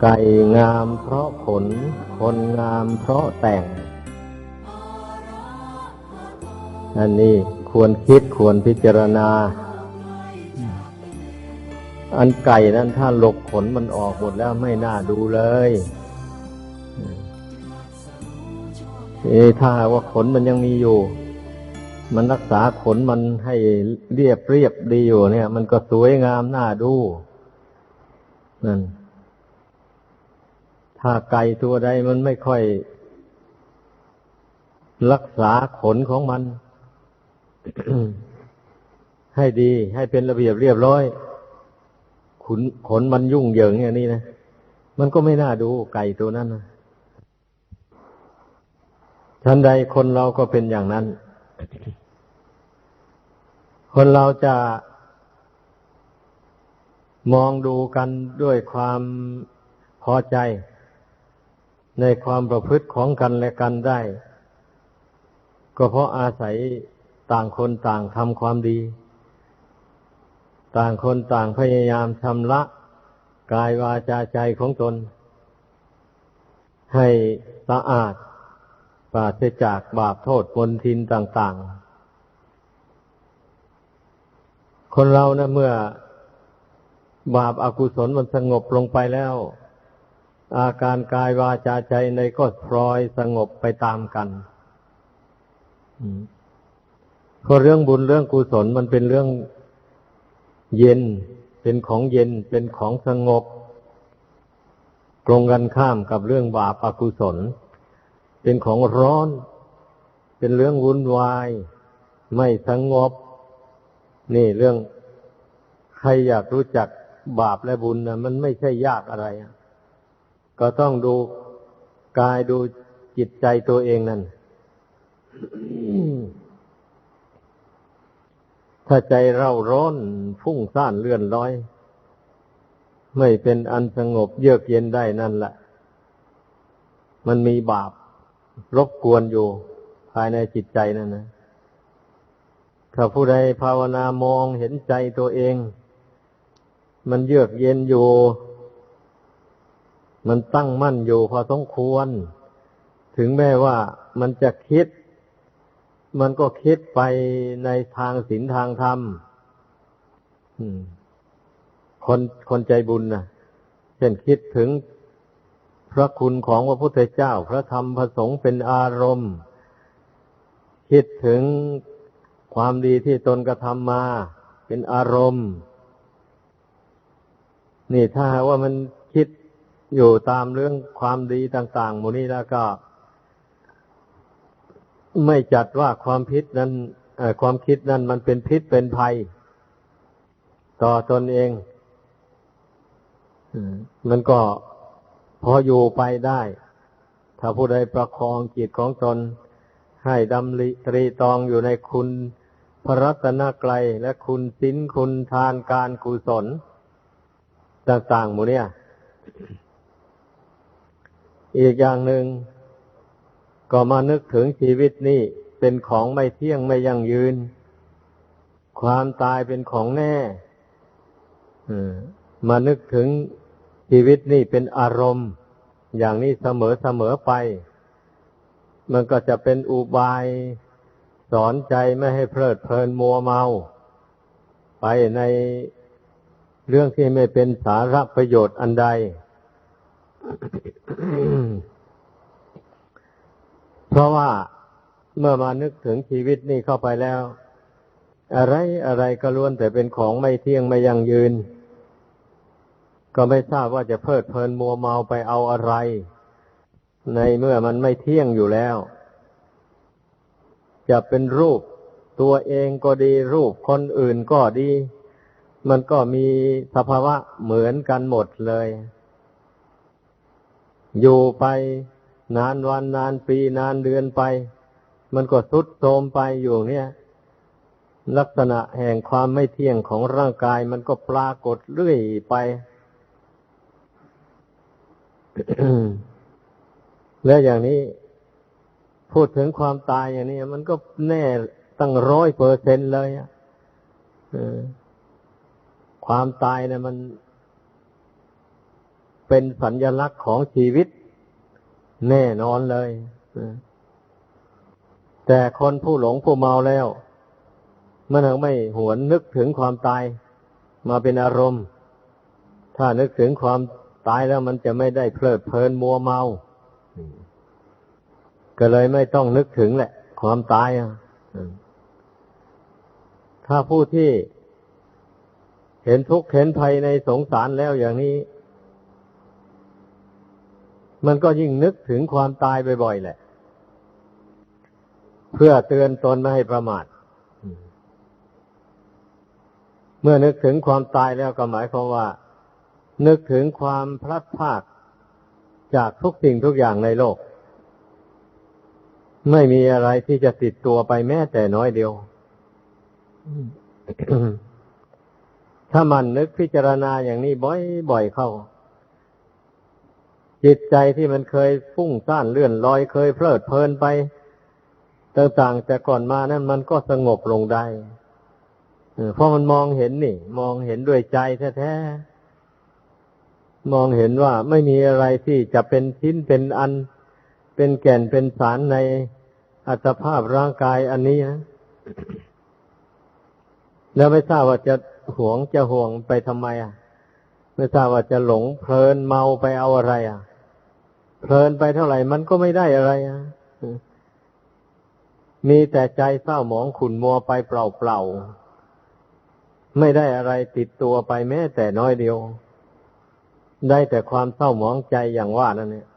ไก่งามเพราะขน คนงามเพราะแต่ง อันนี้ควรคิดควรพิจารณา อันไก่นั้นถ้าหลกขนมันออกหมดแล้วไม่น่าดูเลยเอถ้าว่าขนมันยังมีอยู่ มันรักษาขนมันให้เรียบเรียบดีอยู่เนี่ย มันก็สวยงามน่าดูนั่น ถ้าไก่ตัวใดมันไม่ค่อย รักษาขนของมัน ให้ดีให้เป็นระเบียบเรียบร้อย ขนขนมันยุ่งเหยิงอย่างนี้นะมันก็ไม่น่าดูไก่ตัวนั้นนะทันใดคนเราก็เป็นอย่างนั้น คนเราจะมองดูกันด้วยความพอใจ ในความประพฤติของกันและกันได้ ก็เพราะอาศัยต่างคนต่างทำความดี ต่างคนต่างพยายามชำระกายวาจาใจของตน ให้สะอาดปราศจากบาปโทษมนทินต่าง ๆ คนเรานะเมื่อบาปอากุศลมันสงบลงไปแล้ว อาการกายวาจาใจในก็พลอยสงบไปตามกันเพราะเรื่องบุญเรื่องกุศลมันเป็นเรื่องเย็น เป็นของเย็น เป็นของสงบ ตรงกันข้ามกับเรื่องบาปอกุศล เป็นของร้อน เป็นเรื่องวุ่นวาย ไม่สงบ นี่เรื่องใครอยากรู้จักบาปและบุญนะมันไม่ใช่ยากอะไร ก็ต้องดูกายดูจิตใจตัวเองนั่น ถ้าใจเราร้อนฟุ้งซ่านเลื่อนลอย ไม่เป็นอันสงบเยือกเย็นได้นั่นแหละ มันมีบาปรบกวนอยู่ภายในจิตใจนั่นนะ ถ้าผู้ใดภาวนามองเห็นใจตัวเอง มันเยือกเย็นอยู่ มันตั้งมั่นอยู่พอสมควร ถึงแม้ว่ามันจะคิด มันก็คิดไปในทางศีลทางธรรมคนคนใจบุญนะเช่นคิดถึงพระคุณของพระพุทธเจ้า พระธรรมพระสงฆ์เป็นอารมณ์ คิดถึงความดีที่ตนกระทำมาเป็นอารมณ์ นี่ถ้าว่ามันคิด อยู่ตามเรื่องความดีต่าง ๆ หมู่นี้แล้วก็ ไม่จัดว่าความพิษนั้นความคิดนั้นมันเป็นพิษเป็นภัย ต่อตนเองมันก็พออยู่ไปได้ ถ้าผู้ใดประคองจิตของตน ให้ดำริตรีตองอยู่ในคุณพระรัตนกรัยและคุณศีลคุณทานการกุศล ต่างๆหมู่เนี่ย อีกอย่างหนึ่งก็มานึกถึงชีวิตนี่เป็นของไม่เที่ยงไม่ยั่งยืน ความตายเป็นของแน่มานึกถึงชีวิตนี่เป็นอารมณ์ อย่างนี้เสมอเสมอไป มันก็จะเป็นอุบาย สอนใจไม่ให้เพลิดเพลินมัวเมา ไปในเรื่องที่ไม่เป็นสาระประโยชน์อันใด เพราะว่าเมื่อมานึกถึงชีวิตนี่เข้าไปแล้ว อะไรอะไรก็ล้วนแต่เป็นของไม่เที่ยงไม่ยั่งยืน ก็ไม่ทราบว่าจะเพลิดเพลินมัวเมาไปเอาอะไร ในเมื่อมันไม่เที่ยงอยู่แล้ว จะเป็นรูปตัวเองก็ดีรูปคนอื่นก็ดี มันก็มีสภาวะเหมือนกันหมดเลย อยู่ไปนานวันนานปีนานเดือนไป มันก็ทุดโทรมไปอยู่เนี่ย ลักษณะแห่งความไม่เที่ยงของร่างกายมันก็ปรากฏเรื่อยไป และอย่างนี้ พูดถึงความตายอย่างนี้มันก็แน่ตั้งร้อยเปอร์เซ็นเลยความตายเนะมัน เป็นสัญญลักษณ์ของชีวิต แน่นอนเลยแต่คนผู้หลงผู้เมาแล้ว มันยังไม่หวนนึกถึงความตายมาเป็นอารมณ์ ถ้านึกถึงความตายแล้วมันจะไม่ได้เพลิดเพลินมัวเมา ก็เลยไม่ต้องนึกถึงแหละ ความตายถ้าผู้ที่เห็นทุกข์เห็นภัยในสงสารแล้วอย่างนี้ มันก็ยิ่งนึกถึงความตายบ่อยๆแหละ เพื่อเตือนตนไม่ให้ประมาทเมื่อนึกถึงความตายแล้วก็หมายความว่า นึกถึงความพลัดพรากจากทุกสิ่งทุกอย่างในโลก ไม่มีอะไรที่จะติดตัวไปแม้แต่น้อยเดียว ถ้ามันนึกพิจารณาอย่างนี้บ่อยๆเข้า จิตใจที่มันเคยฟุ้งซ่านเลื่อนลอยเคยเพลิดเพลินไปต่างๆแต่ก่อนมานั้นมันก็สงบลงได้เพราะมันมองเห็นนี่ มองเห็นด้วยใจแท้ๆมองเห็นว่าไม่มีอะไรที่จะเป็นชิ้นเป็นอัน เป็นแก่นเป็นสารในอัตภาพร่างกายอันนี้นะแล้วไม่ทราบว่าจะหวงจะห่วงไปทำไมอะ ไม่ทราบว่าจะหลงเพลินเมาไปเอาอะไรอะ เพลินไปเท่าไหร่ มันก็ไม่ได้อะไรอะมีแต่ใจเศร้าหมองขุนมัวไปเปล่าๆไม่ได้อะไรติดตัวไปแม้แต่น้อยเดียว ได้แต่ความเศร้าหมองใจอย่างว่านั่นเนี่ย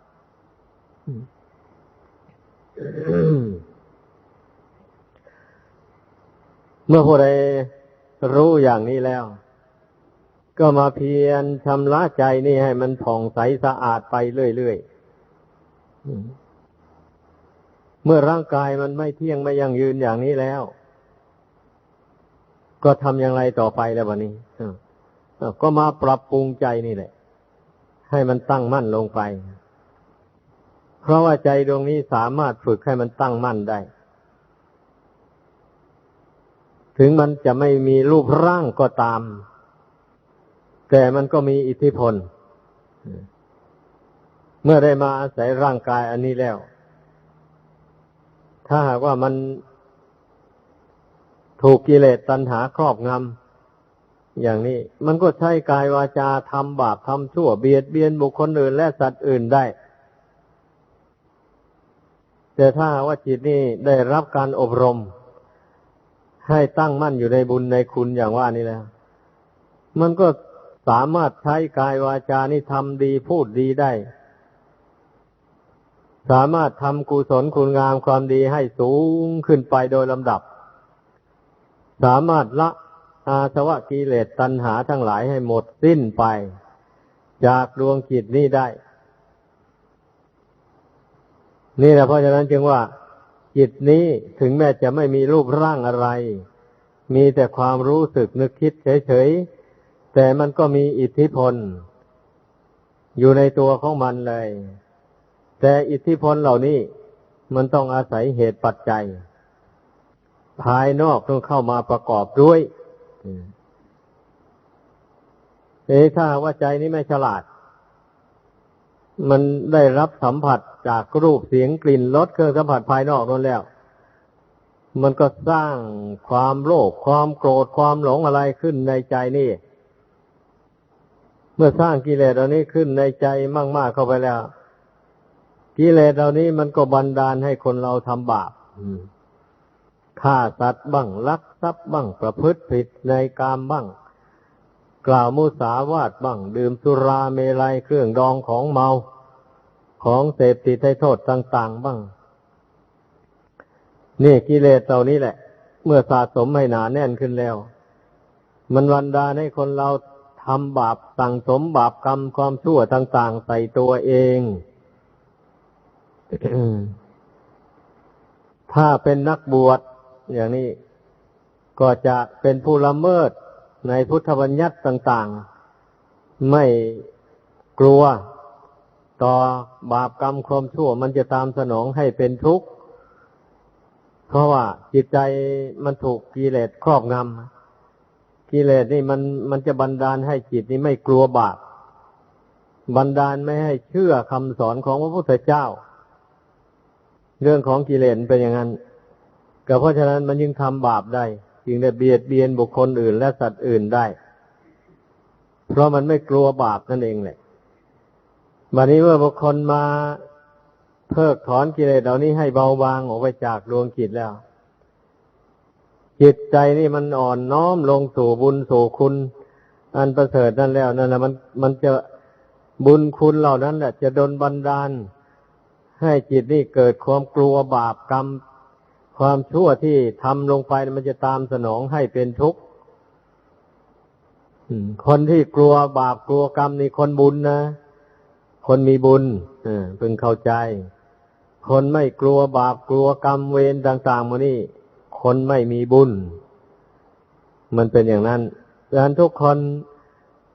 เมื่อผู้ใดรู้อย่างนี้แล้ว ก็มาเพียรชำระใจนี่ให้มันผ่องใสสะอาดไปเรื่อยๆ เมื่อร่างกายมันไม่เที่ยงไม่ยั่งยืนอย่างนี้แล้ว ก็ทำอย่างไรต่อไปแล้ววันนี้ก็มาปรับปรุงใจนี่แหละ ให้มันตั้งมั่นลงไป เพราะว่าใจดวงนี้สามารถฝึกให้มันตั้งมั่นได้ ถึงมันจะไม่มีรูปร่างก็ตาม แต่มันก็มีอิทธิพล เมื่อได้มาอาศัยร่างกายอันนี้แล้ว ถ้าหากว่ามันถูกกิเลสตัณหาครอบงำอย่างนี้ มันก็ใช้กายวาจาทำบาปทำชั่วเบียดเบียนบุคคลอื่นและสัตว์อื่นได้ แต่ถ้าว่าจิตนี้ได้รับการอบรม ให้ตั้งมั่นอยู่ในบุญในคุณอย่างว่านี่แล้ว มันก็สามารถใช้กายวาจานี่ทำดีพูดดีได้ สามารถทำกุศลคุณงามความดีให้สูงขึ้นไปโดยลำดับ สามารถละอาสวะกิเลสตัณหาทั้งหลายให้หมดสิ้นไป จากดวงจิตนี้ได้ นี่แหละเพราะฉะนั้นจึงว่า จิตนี้ถึงแม้จะไม่มีรูปร่างอะไร มีแต่ความรู้สึกนึกคิดเฉยๆ แต่มันก็มีอิทธิพล อยู่ในตัวของมันเลย แต่อิทธิพลเหล่านี้มันต้องอาศัยเหตุปัจจัย ภายนอกต้องเข้ามาประกอบด้วยเอถ้าว่าใจนี้ไม่ฉลาด มันได้รับสัมผัสจากรูปเสียงกลิ่นรสเครื่องสัมผัสภายนอกนั่นแล้ว มันก็สร้างความโลภความโกรธความหลงอะไรขึ้นในใจนี่ เมื่อสร้างกิเลสเหล่านี้ขึ้นในใจมาก ๆเข้าไปแล้ว กิเลสเหล่านี้มันก็บันดาลให้คนเราทำบาปฆ่าสัตว์บ้างลักทรัพย์บ้างประพฤติผิดในกามบ้าง กล่าวมุสาวาทบ้าง ดื่มสุราเมลัยเครื่องดองของเมาของเสพติดให้โทษต่าง ๆ บ้าง นี่กิเลสเหล่านี้แหละ เมื่อสะสมให้หนาแน่นขึ้นแล้ว มันวันดาให้คนเราทำบาปสั่งสมบาปกรรมความชั่วต่าง ๆ ใส่ตัวเอง ถ้าเป็นนักบวชอย่างนี้ก็จะเป็นผู้ละเมิดในพุทธบัญญัติต่าง ๆ ไม่กลัวต่อบาปกรรมความชั่ว มันจะตามสนองให้เป็นทุกข์ เพราะว่าจิตใจมันถูกกิเลสครอบงำกิเลสนี่มันมันจะบันดาลให้จิตนี่ไม่กลัวบาปบันดาลไม่ให้เชื่อคำสอนของพระพุทธเจ้า เรื่องของกิเลสเป็นอย่างนั้นก็เพราะฉะนั้นมันยิ่งทำบาปได้จึงได้เบียดเบียนบุคคลอื่นและสัตว์อื่นได้ เพราะมันไม่กลัวบาปนั่นเองแหละบัดนี้เมื่อบุคคลมาเพิกถอนกิเลสเหล่านี้ให้เบาบางออกไปจากดวงจิตแล้ว จิตใจนี่มันอ่อนน้อมลงสู่บุญสู่คุณ อันประเสริฐนั่นแล้วนั่นแหละมันมันจะบุญคุณเหล่านั้นแหละจะดนบันดาล ให้จิตนี่เกิดความกลัวบาปกรรม ความชั่วที่ทำลงไปมันจะตามสนองให้เป็นทุกข์คนที่กลัวบาปกลัวกรรมนี่คนบุญนะ คนมีบุญเพิ่งเข้าใจ คนไม่กลัวบาปกลัวกรรมเวรต่างๆมานี่ คนไม่มีบุญ มันเป็นอย่างนั้นดังนั้นทุกคน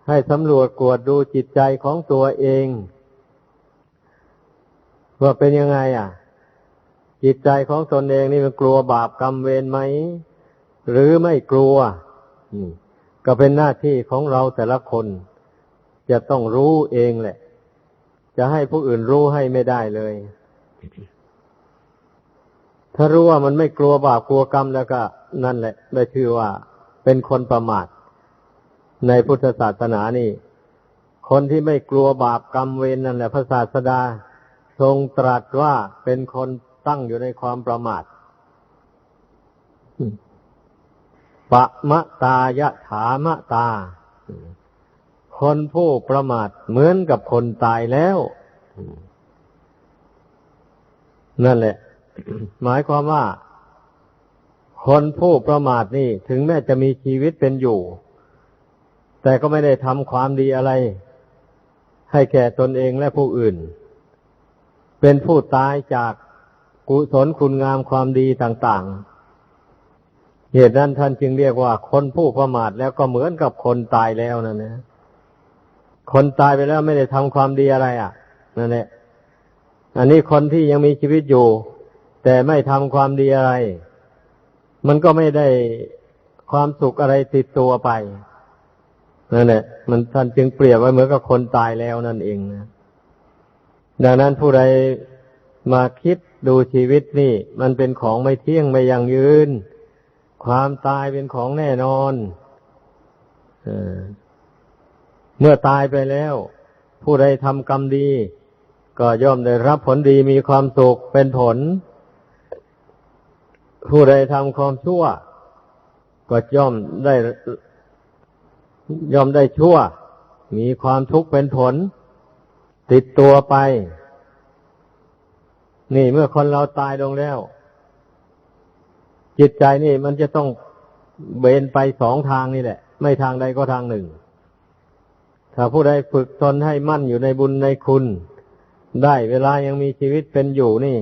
ให้สำรวจกวดดูจิตใจของตัวเอง ว่าเป็นยังไง อะ จิตใจของตนเองนี่มันกลัวบาปกรรมเวรไหม หรือไม่กลัวก็เป็นหน้าที่ของเราแต่ละคน จะต้องรู้เองแหละ จะให้ผู้อื่นรู้ให้ไม่ได้เลย ถ้ารู้ว่ามันไม่กลัวบาปกลัวกรรมแล้วก็ นั่นแหละได้ชื่อว่าเป็นคนประมาท ในพุทธศาสนานี่ คนที่ไม่กลัวบาปกรรมเวรนนั่นแหละพระศาสดา ทรงตรัสว่าเป็นคนตั้งอยู่ในความประมาทปะมะตายะถามะตา คนผู้ประมาทเหมือนกับคนตายแล้ว นั่นแหละ หมายความว่า คนผู้ประมาทนี่ ถึงแม้จะมีชีวิตเป็นอยู่ แต่ก็ไม่ได้ทำความดีอะไร ให้แก่ตนเองและผู้อื่น เป็นผู้ตายจากกุศลคุณงามความดีต่าง ๆ เหตุนั้นท่านจึงเรียกว่า คนผู้ประมาทแล้วก็เหมือนกับคนตายแล้วนั่นนะคนตายไปแล้วไม่ได้ทำความดีอะไรอะนั่นแหละอันนี้คนที่ยังมีชีวิตอยู่ แต่ไม่ทำความดีอะไร มันก็ไม่ได้ความสุขอะไรติดตัวไปนั่นแหละมันท่านจึงเปรียบไว้เหมือนกับคนตายแล้วนั่นเองนะ ดังนั้นผู้ใดมาคิดดูชีวิตนี่ มันเป็นของไม่เที่ยงไม่ยั่งยืน ความตายเป็นของแน่นอนเมื่อตายไปแล้ว ผู้ใดทำกรรมดี ก็ย่อมได้รับผลดีมีความสุขเป็นผล ผู้ใดทำความชั่ว ก็ย่อมได้ย่อมได้ชั่ว มีความทุกข์เป็นผล ติดตัวไป นี่เมื่อคนเราตายลงแล้ว จิตใจนี่มันจะต้องเบนไปสองทางนี่แหละ ไม่ทางใดก็ทางหนึ่ง ถ้าผู้ใดฝึกตนให้มั่นอยู่ในบุญในคุณ ได้เวลายังมีชีวิตเป็นอยู่นี่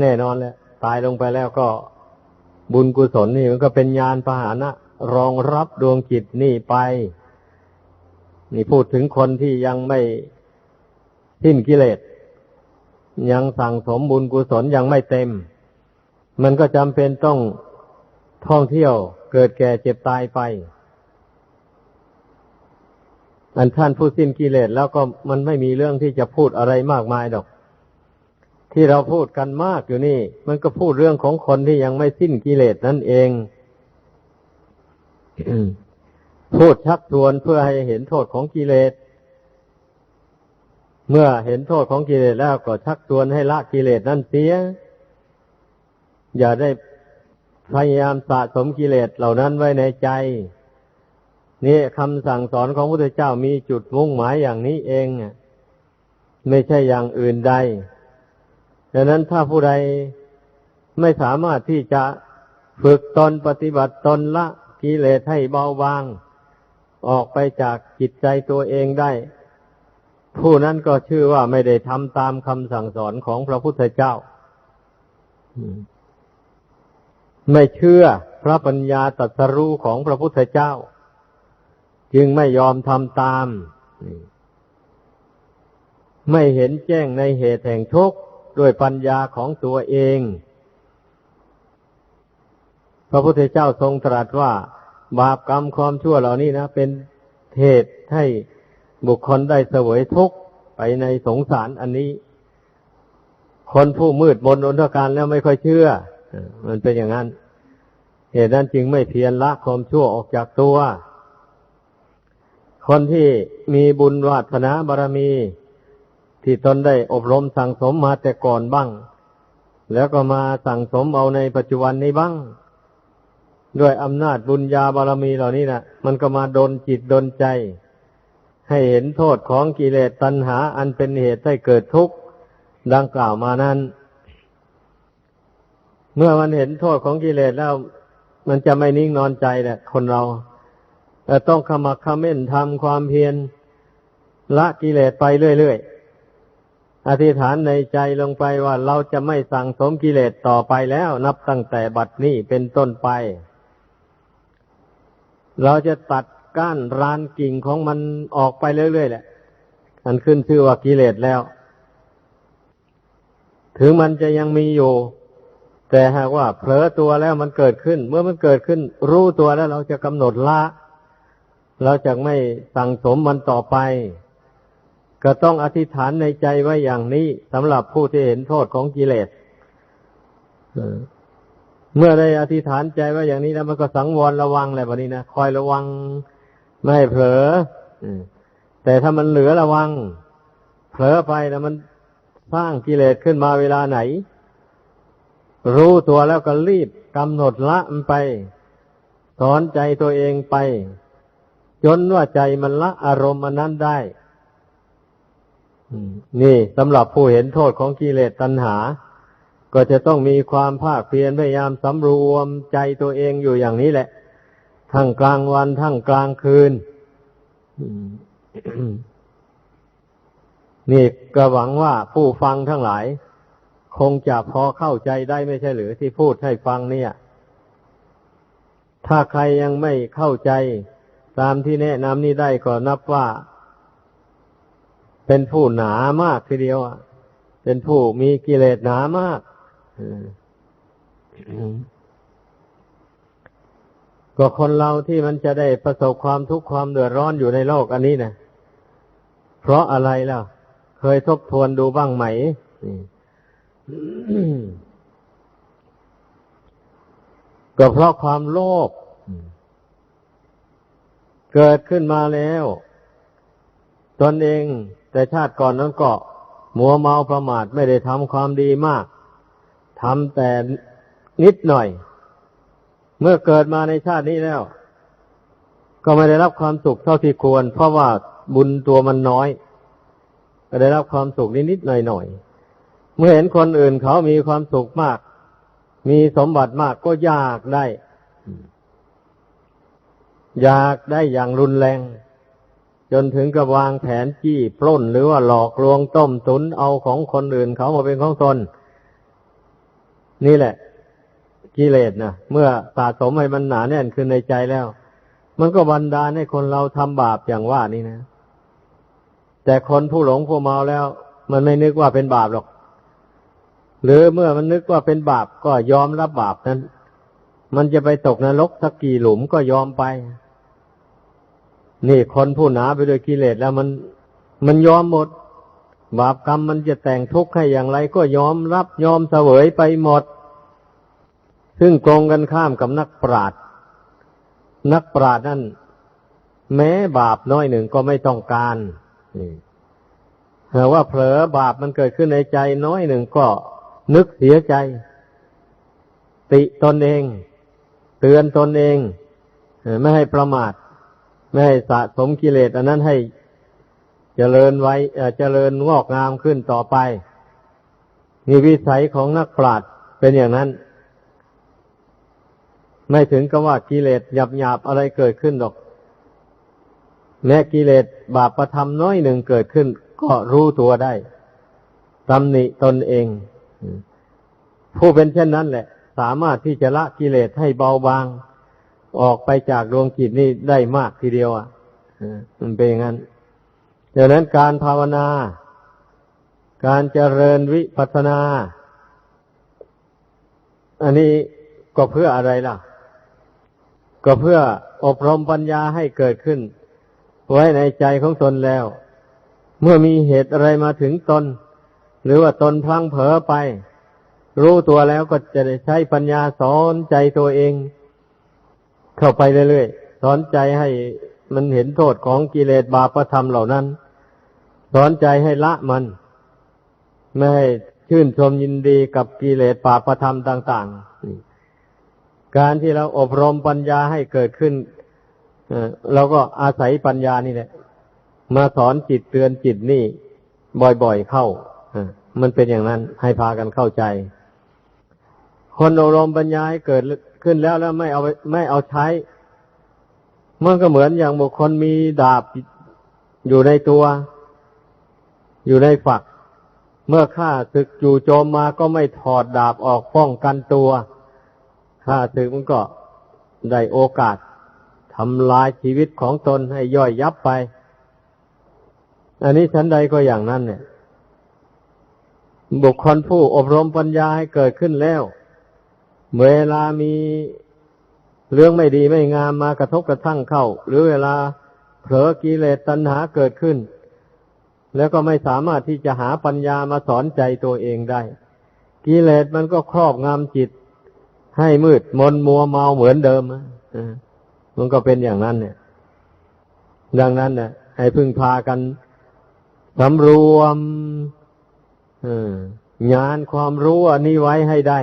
แน่นอนแล้วตายลงไปแล้วก็บุญกุศลนี่มันก็เป็นญาณพาหนะ รองรับดวงจิตนี่ไป นี่พูดถึงคนที่ยังไม่สิ้นกิเลส ยังสั่งสมบุญกุศลยังไม่เต็ม มันก็จำเป็นต้องท่องเที่ยวเกิดแก่เจ็บตายไปอันท่านผู้สิ้นกิเลสแล้วก็มันไม่มีเรื่องที่จะพูดอะไรมากมายดอก ที่เราพูดกันมากอยู่นี่ มันก็พูดเรื่องของคนที่ยังไม่สิ้นกิเลสนั่นเอง พูดชักชวนเพื่อให้เห็นโทษของกิเลส เมื่อเห็นโทษของกิเลสแล้วก็ชักชวนให้ละกิเลสนั่นเสีย อย่าได้พยายามสะสมกิเลสเหล่านั้นไว้ในใจ นี่คำสั่งสอนของพระพุทธเจ้ามีจุดมุ่งหมายอย่างนี้เองไม่ใช่อย่างอื่นใดดังนั้นถ้าผู้ใดไม่สามารถที่จะฝึกตนปฏิบัติตนละกิเลสให้เบาบาง ออกไปจากจิตใจตัวเองได้ ผู้นั้นก็ชื่อว่าไม่ได้ทำตามคำสั่งสอนของพระพุทธเจ้า ไม่เชื่อพระปัญญาตรัสรู้ของพระพุทธเจ้า จึงไม่ยอมทำตาม ไม่เห็นแจ้งในเหตุแห่งทุกข์ด้วยปัญญาของตัวเอง พระพุทธเจ้าทรงตรัสว่า บาปกรรมความชั่วเหล่านี้นะ เป็นเหตุให้บุคคลได้เสวยทุกข์ไปในสงสารอันนี้ คนผู้มืดมนอนทการแล้วไม่ค่อยเชื่อ มันเป็นอย่างนั้น เหตุนั้นจึงไม่เพียรละความชั่วออกจากตัว คนที่มีบุญวาสนาบารมี ที่ตนได้อบรมสั่งสมมาแต่ก่อนบ้าง แล้วก็มาสั่งสมเอาในปัจจุบันนี้บ้าง ด้วยอำนาจบุญญาบารมีเหล่านี้นะมันก็มาดนจิตดนใจ ให้เห็นโทษของกิเลสตัณหา อันเป็นเหตุให้เกิดทุกข์ดังกล่าวมานั้น เมื่อมันเห็นโทษของกิเลสแล้ว มันจะไม่นิ่งนอนใจแหละคนเราแต่ต้องขมักขม้นทำความเพียรละกิเลสไปเรื่อยๆ อธิษฐานในใจลงไปว่าเราจะไม่สั่งสมกิเลสต่อไปแล้ว นับตั้งแต่บัดนี้เป็นต้นไป เราจะตัดก้านรานกิ่งของมันออกไปเรื่อยๆแหละอันขึ้นชื่อว่ากิเลสแล้ว ถึงมันจะยังมีอยู่ แต่หากว่าเผลอตัวแล้วมันเกิดขึ้น เมื่อมันเกิดขึ้น รู้ตัวแล้วเราจะกำหนดละ เราจะไม่สั่งสมมันต่อไป ก็ต้องอธิษฐานในใจไว้อย่างนี้สำหรับผู้ที่เห็นโทษของกิเลส เมื่อได้อธิษฐานใจไว้อย่างนี้แล้วมันก็สังวรระวังแหละแบบนี้นะคอยระวังไม่ให้เผลอแต่ถ้ามันเหลือระวัง เผลอไปแล้วมันสร้างกิเลสขึ้นมาเวลาไหน รู้ตัวแล้วก็รีบกำหนดละมันไป สอนใจตัวเองไป จนว่าใจมันละอารมณ์มันนั้นได้นี่สำหรับผู้เห็นโทษของกิเลสตัณหา ก็จะต้องมีความภาคเพียรพยายามสำรวมใจตัวเองอยู่อย่างนี้แหละ ทั้งกลางวันทั้งกลางคืน นี่ก็หวังว่าผู้ฟังทั้งหลาย คงจะพอเข้าใจได้ไม่ใช่หรือที่พูดให้ฟังเนี่ย ถ้าใครยังไม่เข้าใจตามที่แนะนำนี้ได้ก็นับว่า เป็นผู้หนามากทีเดียวเป็นผู้มีกิเลสหนามาก ก็คนเราที่มันจะได้ประสบความทุกข์ความเดือดร้อนอยู่ในโลกอันนี้นะเพราะอะไรล่ะ เคยทบทวนดูบ้างไหมก็เพราะความโลภเกิดขึ้นมาแล้ว ตนเองแต่ชาติก่อนนั้นก็ มัวเมาประมาทไม่ได้ทำความดีมาก ทำแต่นิดหน่อย เมื่อเกิดมาในชาตินี้แล้ว ก็ไม่ได้รับความสุขเท่าที่ควร เพราะว่าบุญตัวมันน้อย ก็ได้รับความสุขนิดๆหน่อยๆเมื่อเห็นคนอื่นเขามีความสุขมาก มีสมบัติมากก็อยากได้ อยากได้อย่างรุนแรง จนถึงกับวางแผนจี้ปล้นหรือว่าหลอกลวงต้มตุนเอาของคนอื่นเขามาเป็นของตน นี่แหละ กิเลสนะเมื่อสะสมให้มันหนาแน่นขึ้นในใจแล้ว มันก็บันดาลให้คนเราทำบาปอย่างว่านี่นะ แต่คนผู้หลงผู้เมาแล้ว มันไม่นึกว่าเป็นบาปหรอก หรือเมื่อมันนึกว่าเป็นบาปก็ยอมรับบาปนั้น มันจะไปตกนรกสักกี่หลุมก็ยอมไป นี่คนผู้หนาไปด้วยกิเลสแล้วมันมันยอมหมด บาปกรรมมันจะแต่งทุกข์ให้อย่างไรก็ยอมรับยอมเสวยไปหมด ซึ่งตรงกันข้ามกับนักปราชญ์นักปราชญ์นั่น แม้บาปน้อยหนึ่งก็ไม่ต้องการหากว่าเผลอบาปมันเกิดขึ้นในใจน้อยหนึ่งก็นึกเสียใจ ติตนเอง เตือนตนเอง ไม่ให้ประมาท ไม่ให้สะสมกิเลสอันนั้นให้ เจริญไว้เจริญงอกงามขึ้นต่อไป มีวิสัยของนักปราชญ์เป็นอย่างนั้น ไม่ถึงกับว่ากิเลสหยาบหยาบอะไรเกิดขึ้นหรอก แม้กิเลสบาปประทำน้อยหนึ่งเกิดขึ้น ก็รู้ตัวได้ตำหนิตนเอง ผู้เป็นเช่นนั้นแหละ สามารถที่จะละกิเลสให้เบาบาง ออกไปจากดวงจิตนี้ได้มากทีเดียวอะมันเป็นอย่างนั้น ดังนั้นการภาวนา การเจริญวิปัสสนา อันนี้ก็เพื่ออะไรล่ะ ก็เพื่ออบรมปัญญาให้เกิดขึ้น ไว้ในใจของตนแล้ว เมื่อมีเหตุอะไรมาถึงตน หรือว่าตนพลังเผลอไป รู้ตัวแล้วก็จะได้ใช้ปัญญาสอนใจตัวเอง เข้าไปเรื่อยๆสอนใจให้ มันเห็นโทษของกิเลสบาปธรรมเหล่านั้น สอนใจให้ละมัน ไม่ให้ชื่นชมยินดีกับกิเลสบาปธรรมต่าง ๆ การที่เราอบรมปัญญาให้เกิดขึ้นเราก็อาศัยปัญญานี่แหละ มาสอนจิตเตือนจิตนี่ บ่อยๆเข้ามันเป็นอย่างนั้นให้พากันเข้าใจ คนอบรมปัญญาให้เกิดขึ้นแล้วแล้วไม่เอาไม่เอาใช้ มันก็เหมือนอย่างบุคคลมีดาบอยู่ในตัว อยู่ในฝัก เมื่อข้าศึกจู่โจมมาก็ไม่ถอดดาบออกป้องกันตัวข้าศึกมันก็ได้โอกาสทำลายชีวิตของตนให้ย่อยยับไป อันนี้ชั้นใดก็อย่างนั้นเนี่ย บุคคลผู้อบรมปัญญาให้เกิดขึ้นแล้ว เวลามี เรื่องไม่ดีไม่งามมากระทบกระทั่งเข้า หรือเวลาเผลอกิเลสตัณหาเกิดขึ้น แล้วก็ไม่สามารถที่จะหาปัญญามาสอนใจตัวเองได้กิเลสมันก็ครอบงำจิต ให้มืดมนมัวเมาเหมือนเดิมมันก็เป็นอย่างนั้น เนี่ย ดังนั้นเนี่ยให้พึ่งพากันสำรวมงานความรู้อันนี้ไว้ให้ได้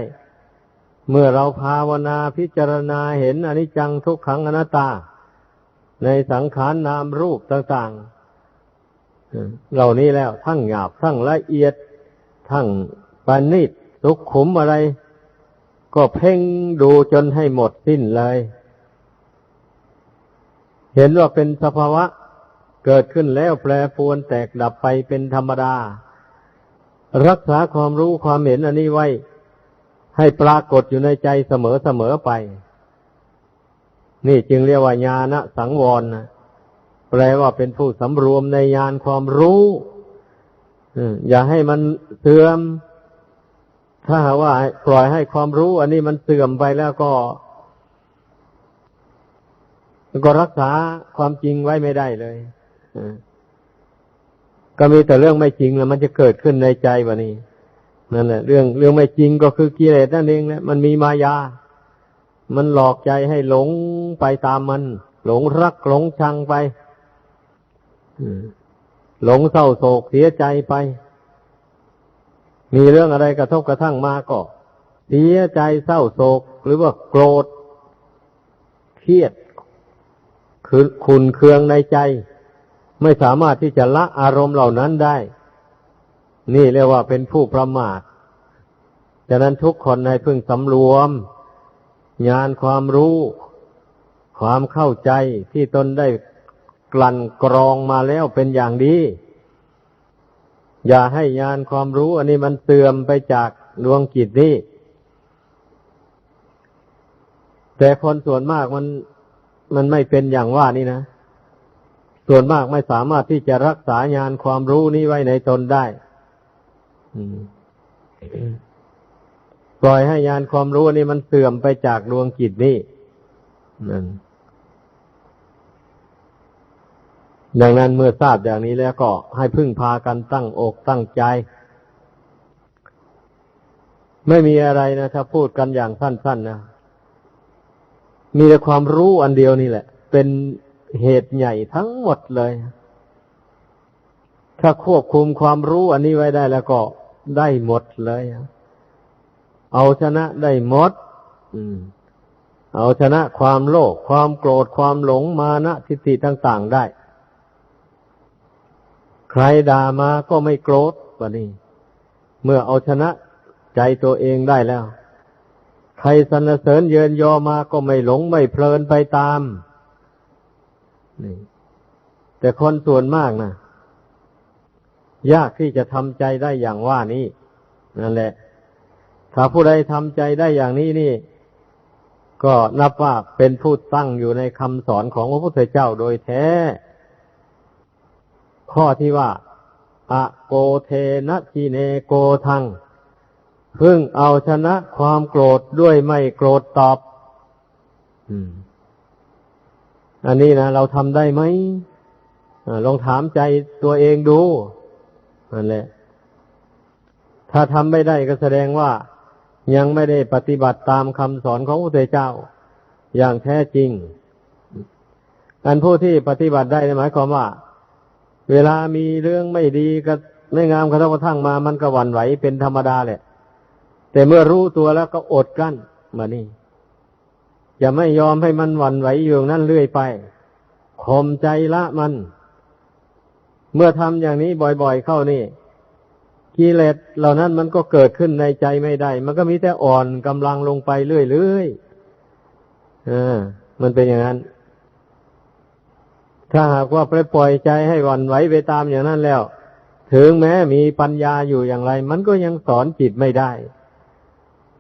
เมื่อเราภาวนาพิจารณาเห็นอนิจจังทุกขังอนัตตา ในสังขารนามรูปต่างๆ เหล่านี้แล้วทั้งหยาบทั้งละเอียด ทั้งปานิตสุขขุมอะไร ก็เพ่งดูจนให้หมดสิ้นเลย เห็นว่าเป็นสภาวะเกิดขึ้นแล้วแปรปวนแตกดับไปเป็นธรรมดา รักษาความรู้ความเห็นอันนี้ไว้ ให้ปรากฏอยู่ในใจเสมอเสมอไป นี่จึงเรียกว่าญาณสังวรนะแปลว่าเป็นผู้สำรวมในญาณความรู้อย่าให้มันเสื่อม ถ้าหาว่า ปล่อยให้ความรู้ อันนี้มันเสื่อมไปแล้วก็ ก็รักษาความจริงไว้ไม่ได้เลยก็มีแต่เรื่องไม่จริงแล้วมันจะเกิดขึ้นในใจวะนี้ นั่นแหละ เรื่องเรื่องไม่จริงก็คือกิเลสนั่นเองแหละมันมีมายา มันหลอกใจให้หลงไปตามมัน หลงรักหลงชังไปหลงเศร้าโศกเสียใจไป มีเรื่องอะไรกระทบกระทั่งมาก็เสียใจเศร้าโศก หรือว่าโกรธเครียดคือขุนเคืองในใจ ไม่สามารถที่จะละอารมณ์เหล่านั้นได้ นี่เรียกว่าเป็นผู้ประมาทฉะนั้นทุกคนให้พึงสำรวมญาณความรู้ ความเข้าใจที่ตนได้กลั่นกรองมาแล้วเป็นอย่างดี อย่าให้ญาณความรู้ อันนี้มันเสื่อมไปจากดวงจิตนี้ แต่คนส่วนมากมันมันไม่เป็นอย่างว่านี่นะ ส่วนมากไม่สามารถที่จะรักษาญาณความรู้นี้ไว้ในตนได้ ปล่อยให้ยานความรู้นี่มันเสื่อมไปจากดวงจิตนี่นั่นดังนั้นเมื่อทราบอย่างนี้แล้วก็ให้พึ่งพากันตั้งอกตั้งใจ ไม่มีอะไรนะถ้าพูดกันอย่างสั้น ๆนะมีแต่ความรู้อันเดียวนี่แหละ เป็นเหตุใหญ่ทั้งหมดเลย ถ้าควบคุมความรู้อันนี้ไว้ได้แล้วก็ ได้หมดเลย เอาชนะได้หมดเอาชนะความโลภความโกรธความหลงมานะทิฏฐิต่าง ๆได้ ใครด่ามาก็ไม่โกรธวะนี่เมื่อเอาชนะใจตัวเองได้แล้ว ใครสรรเสริญเยินยอมาก็ไม่หลงไม่เพลินไปตามนี่แต่คนส่วนมากนะ ยากที่จะทำใจได้อย่างว่านี้นั่นแหละ ถ้าผู้ใดทำใจได้อย่างนี้นี่ ก็นับว่าเป็นผู้ตั้งอยู่ในคำสอนของพระพุทธเจ้าโดยแท้ ข้อที่ว่าอะโกเทนะชีเนโกทังพึ่งเอาชนะความโกรธด้วยไม่โกรธตอบอันนี้นะเราทำได้ไหมลองถามใจตัวเองดู นั่นแหละ ถ้าทำไม่ได้ก็แสดงว่ายังไม่ได้ปฏิบัติตามคำสอนของพระพุทธเจ้า อย่างแท้จริงอันผู้ที่ปฏิบัติได้หมายความว่า เวลามีเรื่องไม่ดีก็ไม่งามกระทบกระทั่งมา มันก็หวั่นไหวเป็นธรรมดาแหละ แต่เมื่อรู้ตัวแล้วก็อดกั้นมานี่อย่าไม่ยอมให้มันหวั่นไหวอยู่อย่างนั้นเรื่อยไปข่มใจละมัน เมื่อทำอย่างนี้บ่อยๆเข้านี่กิเลสเหล่านั้นมันก็เกิดขึ้นในใจไม่ได้ มันก็มีแต่อ่อนกำลังลงไปเรื่อยๆอ่ามันเป็นอย่างนั้น ถ้าหากว่าไปปล่อยใจให้หวันไหวไปตามอย่างนั้นแล้ว ถึงแม้มีปัญญาอยู่อย่างไร มันก็ยังสอนจิตไม่ได้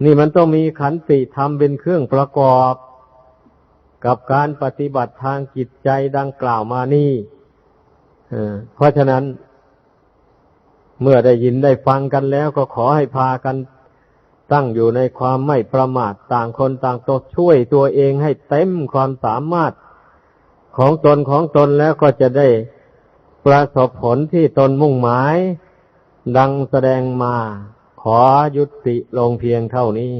นี่มันต้องมีขันติธรรมเป็นเครื่องประกอบ กับการปฏิบัติทางจิตใจดังกล่าวมานี่ เพราะฉะนั้น เมื่อได้ยินได้ฟังกันแล้วก็ขอให้พากันตั้งอยู่ในความไม่ประมาทต่างคนต่างตช่วยตัวเองให้เต็มความสามารถของตนของตนแล้วก็จะได้ประสบผลที่ตนมุ่งหมาย ดังแสดงมา ขอยุติลงเพียงเท่านี้